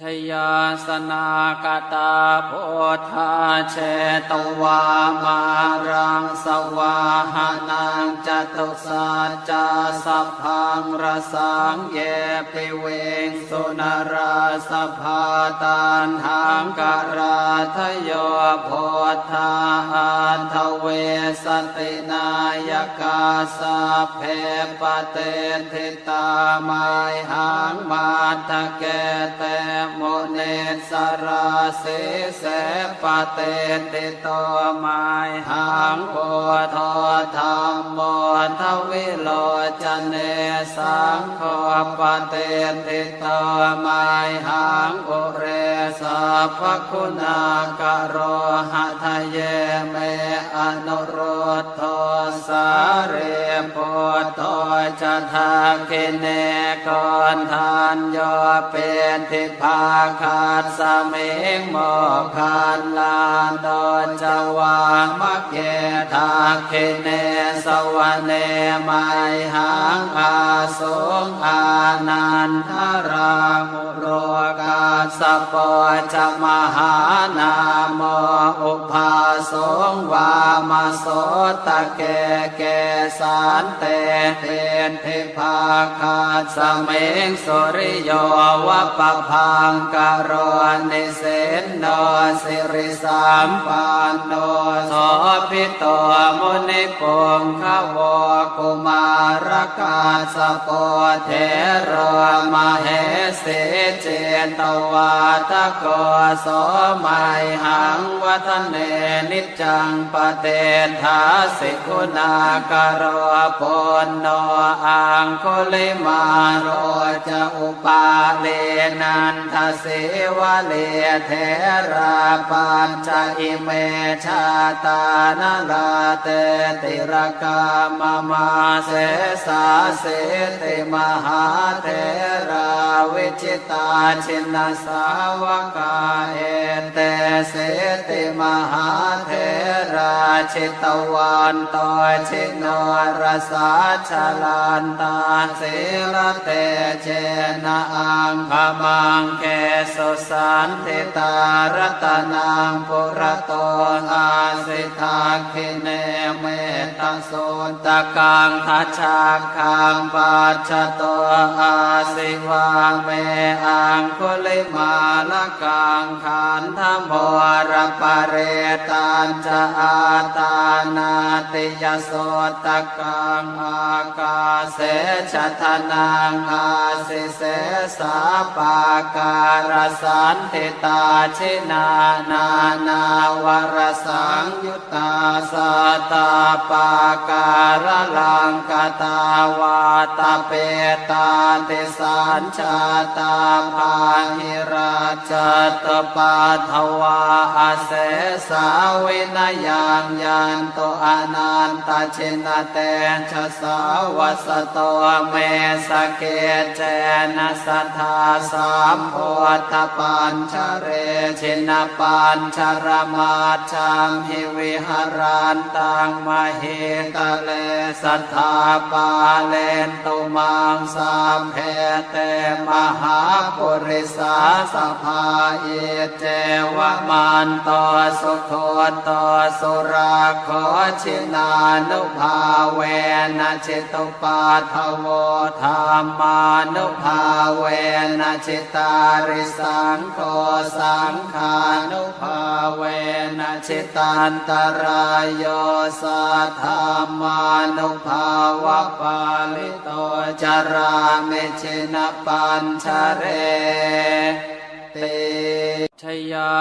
ชยาสนากตาโพธาเชตวามารังสวาหานังจตุสัจจสัพพังรสังเยปิเวงสุนราสภาตันหังการาทโยโพธาอันทเวสตินายกาสัพเพปเตทิตามายหังมาทะเกเตมเนสราสิเสปเตติโตมายหังโอทอธรรมโมทวิโลจเนสังโฆปเตติโตมายหังโอเรสัพพคุณากโรหะทะเย ทาคิเนกอนทานโยเป็นทิพาคาสเมงโมคานลานดอนจวามักเกทาคิเนสวเนไมหังอาสงอานันทรามุโรกาสปอจมหานามอุปาสงวามาโสตะเกเกสานเตเปนเทพาคาสเมงสุริโยวะปะพังกโรนิเสนโนสิริสามปันโนโสพิโตมุนิปงขวกุมารกาสปเทโรมเหสิเจตววาตะโกโสมัยหังวัฒเนนิจังปเตทาสิกุณากโรปนโนอังคุลิมาโรจะอุปาเลนันทเสวะเลเทราปัญจอิเมชาตานาลาเตติรกามมาเสสาเสติมหาเทราวิจิตาชินสสาวกาเอเตเสติมหาเทราชิตวันตชิโนรสาชลานตาเสรเตเจนะอังขมังเกสุสันติตารตนังปุระโตอาสิทาคิเนเมตโสตะกังทัชชาคังปัจจโตอาสิวาเมอังคุลิมาลกังขันธโมรปเรตนจะอาตานาติยโสตกังอากาเสชะทนังอาสิเสสาปาการสันติตาชินานานาวรสังยุตตาสตาปาการลังกตาวาตาเปตาติสัญชาตาภาหิราชตปาทวาอาเสสาวินยังยันโตอนันตชินเตชะสาวสโตเมสเกเจนะสัทธาสามโพธปัญชเรชินปัญชรมาชังหิวิหารันตังมหิตะเลสัทธาปาเลนตุมังสามเพเตมหาปุริสาสภาเอเจวมันโตสุโคโตสุราโคชินานุภาเวนะจิตุปาทโวธรรมานุภาเวนะจิตาริสังโฆสังขานุภาเวนะจิตันตรายโยสัทธามานุภาวะปาลิโตจาราเมชินปัญชเรติชยา